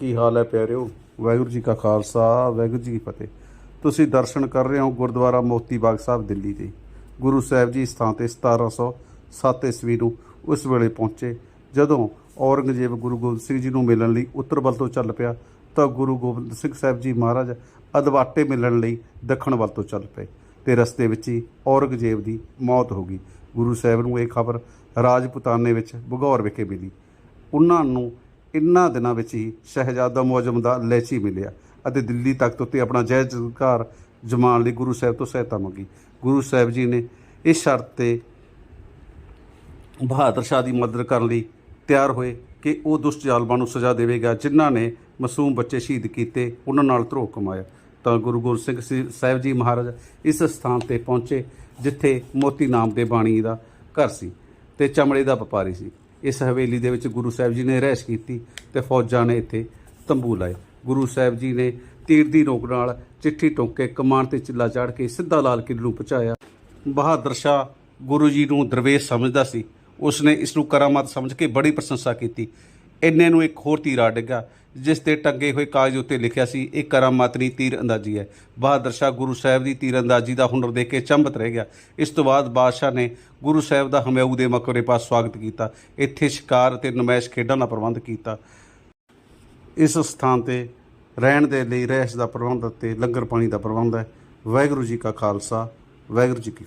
ਕੀ ਹਾਲ ਹੈ ਪਿਆਰਿਓ? ਵਾਹਿਗੁਰੂ ਜੀ ਕਾ ਖਾਲਸਾ, ਵਾਹਿਗੁਰੂ ਜੀ ਕੀ ਫਤਿਹ। ਤੁਸੀਂ ਦਰਸ਼ਨ ਕਰ ਰਹੇ ਹੋ ਗੁਰਦੁਆਰਾ ਮੋਤੀ ਬਾਗ ਸਾਹਿਬ ਦਿੱਲੀ ਦੇ। ਗੁਰੂ ਸਾਹਿਬ ਜੀ ਇਸ ਥਾਂ ਤੇ 1707 ਈਸਵੀ ਨੂੰ ਉਸ ਵੇਲੇ ਪਹੁੰਚੇ। ਜਦੋਂ ਔਰੰਗਜ਼ੇਬ ਗੁਰੂ ਗੋਬਿੰਦ ਸਿੰਘ ਜੀ ਨੂੰ ਮਿਲਣ ਲਈ ਉੱਤਰ ਵੱਲ ਤੋਂ ਚੱਲ ਪਿਆ, ਤਾਂ ਗੁਰੂ ਗੋਬਿੰਦ ਸਿੰਘ ਸਾਹਿਬ ਜੀ ਮਹਾਰਾਜ ਅਦਵਾਟੇ ਮਿਲਣ ਲਈ ਦੱਖਣ ਵੱਲ ਤੋਂ ਚੱਲ ਪਏ ਤੇ ਰਸਤੇ ਵਿੱਚ ਹੀ ਔਰੰਗਜ਼ੇਬ ਦੀ ਮੌਤ ਹੋ ਗਈ। ਗੁਰੂ ਸਾਹਿਬ ਨੂੰ ਇਹ ਖਬਰ ਰਾਜਪੂਤਾਨੇ ਵਿੱਚ ਬਗੌਰ ਵਿਖੇ ਮਿਲੀ। ਉਹਨਾਂ ਨੂੰ ਇਨ੍ਹਾਂ ਦਿਨਾਂ ਵਿੱਚ ਹੀ ਸ਼ਹਿਜ਼ਾਦਾ ਮੁਅਜ਼ਮ ਦਾ ਲੈਚੀ ਮਿਲਿਆ ਅਤੇ ਦਿੱਲੀ ਤਖਤ ਉੱਤੇ ਆਪਣਾ ਜੈ ਜੈਕਾਰ ਜਮਾਉਣ ਲਈ ਗੁਰੂ ਸਾਹਿਬ ਤੋਂ ਸਹਾਇਤਾ ਮੰਗੀ। ਗੁਰੂ ਸਾਹਿਬ ਜੀ ਨੇ ਇਸ ਸ਼ਰਤ ਤੇ ਬਹਾਦਰ ਸ਼ਾਹ ਦੀ ਮਦਦ ਕਰਨ ਲਈ ਤਿਆਰ ਹੋਏ ਕਿ ਉਹ ਦੁਸ਼ਟ ਜ਼ਾਲਮਾਂ ਨੂੰ ਸਜ਼ਾ ਦੇਵੇਗਾ, ਜਿਨ੍ਹਾਂ ਨੇ ਮਾਸੂਮ ਬੱਚੇ ਸ਼ਹੀਦ ਕੀਤੇ, ਉਹਨਾਂ ਨਾਲ ਧਰੋ ਕਮਾਇਆ। ਤਾਂ ਗੁਰੂ ਗੋਬਿੰਦ ਸਿੰਘ ਸੀ- ਸਾਹਿਬ ਜੀ ਮਹਾਰਾਜ ਇਸ ਸਥਾਨ ਤੇ ਪਹੁੰਚੇ, ਜਿੱਥੇ ਮੋਤੀ ਨਾਮ ਦੇ ਬਾਣੀ ਦਾ ਘਰ ਸੀ ਤੇ ਚਮੜੇ ਦਾ ਵਪਾਰੀ ਸੀ। ਇਸ ਹਵੇਲੀ ਦੇ ਵਿੱਚ ਗੁਰੂ ਸਾਹਿਬ ਜੀ ਨੇ ਰਹਿਸ਼ ਕੀਤੀ ਤੇ ਫੌਜਾਂ ਨੇ ਇੱਥੇ ਤੰਬੂ ਲਾਏ। ਗੁਰੂ ਸਾਹਿਬ ਜੀ ਨੇ ਤੀਰ ਦੀ ਨੋਕ ਨਾਲ ਚਿੱਠੀ ਟੋਕ ਕੇ ਕਮਾਨ ਤੇ ਚਿੱਲਾ ਚਾੜ ਕੇ ਸਿੱਧਾ ਲਾਲ ਕਿਲੇ ਨੂੰ ਪਹੁੰਚਾਇਆ। ਬਹਾਦਰ ਸ਼ਾਹ ਗੁਰੂ ਜੀ ਨੂੰ ਦਰਵੇਸ਼ ਸਮਝਦਾ ਸੀ। ਉਸਨੇ ਇਸ ਨੂੰ ਕਰਾਮਾਤ ਸਮਝ ਕੇ ਬੜੀ ਪ੍ਰਸ਼ੰਸਾ ਕੀਤੀ। ਇੰਨੇ ਨੂੰ ਇੱਕ ਹੋਰ ਤੀਰ ਆ ਡਿੱਗਾ, ਜਿਸ ਤੇ ਟੰਗੇ ਹੋਏ ਕਾਗਜ਼ ਉੱਤੇ ਲਿਖਿਆ ਸੀ, ਇਹ ਕਰਾਮਾਤ ਨਹੀਂ ਤੀਰ ਅੰਦਾਜ਼ੀ ਹੈ। ਬਹਾਦਰ ਸ਼ਾਹ ਗੁਰੂ ਸਾਹਿਬ ਦੀ ਤੀਰ ਅੰਦਾਜ਼ੀ ਦਾ ਹੁਨਰ ਦੇਖ ਕੇ ਚੰਬਤ ਰਹਿ ਗਿਆ। ਇਸ ਤੋਂ ਬਾਅਦ ਬਾਦਸ਼ਾਹ ਨੇ ਗੁਰੂ ਸਾਹਿਬ ਦਾ ਹਮਿਆਊ ਦੇ ਮਕਬਰੇ ਪਾਸ ਸਵਾਗਤ ਕੀਤਾ। ਇੱਥੇ ਸ਼ਿਕਾਰ ਅਤੇ ਨਮਾਇਸ਼ ਖੇਡਾਂ ਦਾ ਪ੍ਰਬੰਧ ਕੀਤਾ। ਇਸ ਸਥਾਨ ਤੇ ਰਹਿਣ ਦੇ ਲਈ ਰਹਿਸ਼ ਦਾ ਪ੍ਰਬੰਧ ਅਤੇ ਲੰਗਰ ਪਾਣੀ ਦਾ ਪ੍ਰਬੰਧ ਹੈ। ਵਾਹਿਗੁਰੂ ਜੀ ਕਾ ਖਾਲਸਾ, ਵਾਹਿਗੁਰੂ ਜੀ ਕੀ